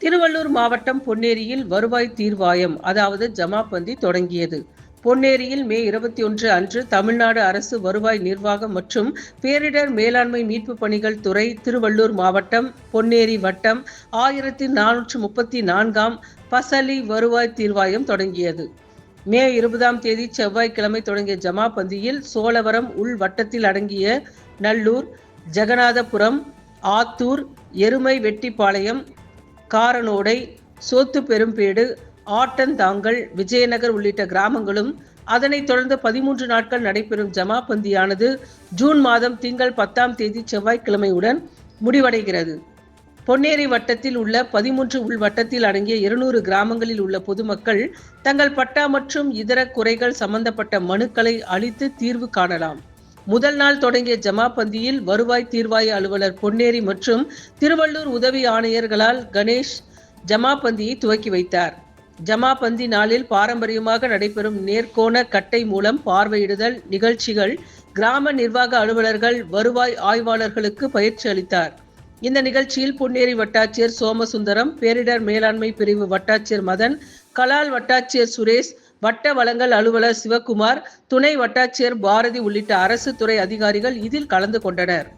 திருவள்ளூர் மாவட்டம் பொன்னேரியில் வருவாய் தீர்வாயம் அதாவது ஜமாபந்தி தொடங்கியது. பொன்னேரியில் மே இருபத்தி ஒன்று அன்று தமிழ்நாடு அரசு வருவாய் நிர்வாகம் மற்றும் பேரிடர் மேலாண்மை மீட்பு பணிகள் துறை திருவள்ளூர் மாவட்டம் பொன்னேரி வட்டம் ஆயிரத்தி நானூற்று முப்பத்தி நான்காம் பசலி வருவாய் தீர்வாயம் தொடங்கியது. மே இருபதாம் தேதி செவ்வாய்க்கிழமை தொடங்கிய ஜமாபந்தியில் சோழவரம் உள் வட்டத்தில் அடங்கிய நல்லூர் ஜெகநாதபுரம் ஆத்தூர் எருமை வெட்டிப்பாளையம் காரனோடை சோத்து பெரும்பேடு ஆட்டந்தாங்கல் விஜயநகர் உள்ளிட்ட கிராமங்களும் அதனைத் தொடர்ந்து பதிமூன்று நாட்கள் நடைபெறும் ஜமாபந்தியானது ஜூன் மாதம் திங்கள் பத்தாம் தேதி செவ்வாய்க்கிழமையுடன் முடிவடைகிறது. பொன்னேரி வட்டத்தில் உள்ள பதிமூன்று உள் வட்டத்தில் அடங்கிய இருநூறு கிராமங்களில் உள்ள பொதுமக்கள் தங்கள் பட்டா மற்றும் இதர குறைகள் சம்பந்தப்பட்ட மனுக்களை அளித்து தீர்வு காணலாம். முதல் நாள் தொடங்கிய ஜமாபந்தியில் வருவாய் தீர்வாய அலுவலர் பொன்னேரி மற்றும் திருவள்ளூர் உதவி ஆணையர்களால் கணேஷ் ஜமாபந்தியை துவக்கி வைத்தார். ஜமாபந்தி நாளில் பாரம்பரியமாக நடைபெறும் நேர்கோண கட்டை மூலம் பார்வையிடுதல் நிகழ்ச்சிகள் கிராம நிர்வாக அலுவலர்கள் வருவாய் ஆய்வாளர்களுக்கு பயிற்சி அளித்தார். இந்த நிகழ்ச்சியில் பொன்னேரி வட்டாட்சியர் சோமசுந்தரம் பேரிடர் மேலாண்மை பிரிவு வட்டாட்சியர் மதன் கலால் வட்டாட்சியர் சுரேஷ் வட்ட வளங்கள் அலுவலர் சிவக்குமார் துணை வட்டாட்சியர் பாரதி உள்ளிட்ட அரசு துறை அதிகாரிகள் இதில் கலந்து கொண்டனர்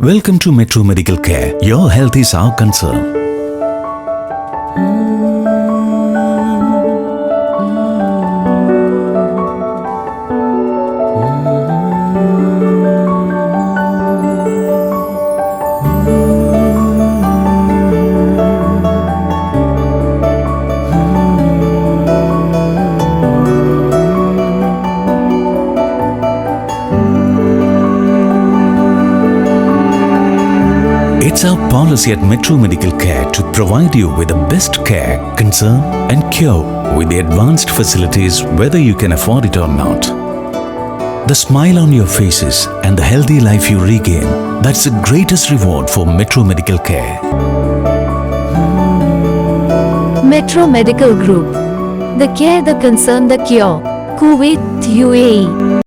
Welcome to Metro Medical Care. Your health is our concern. It's our policy at Metro Medical Care to provide you with the best care, concern, and cure with the advanced facilities whether you can afford it or not. The smile on your faces and the healthy life you regain that's the greatest reward for Metro Medical Care. Metro Medical Group. The care, the concern, the cure. Kuwait, UAE.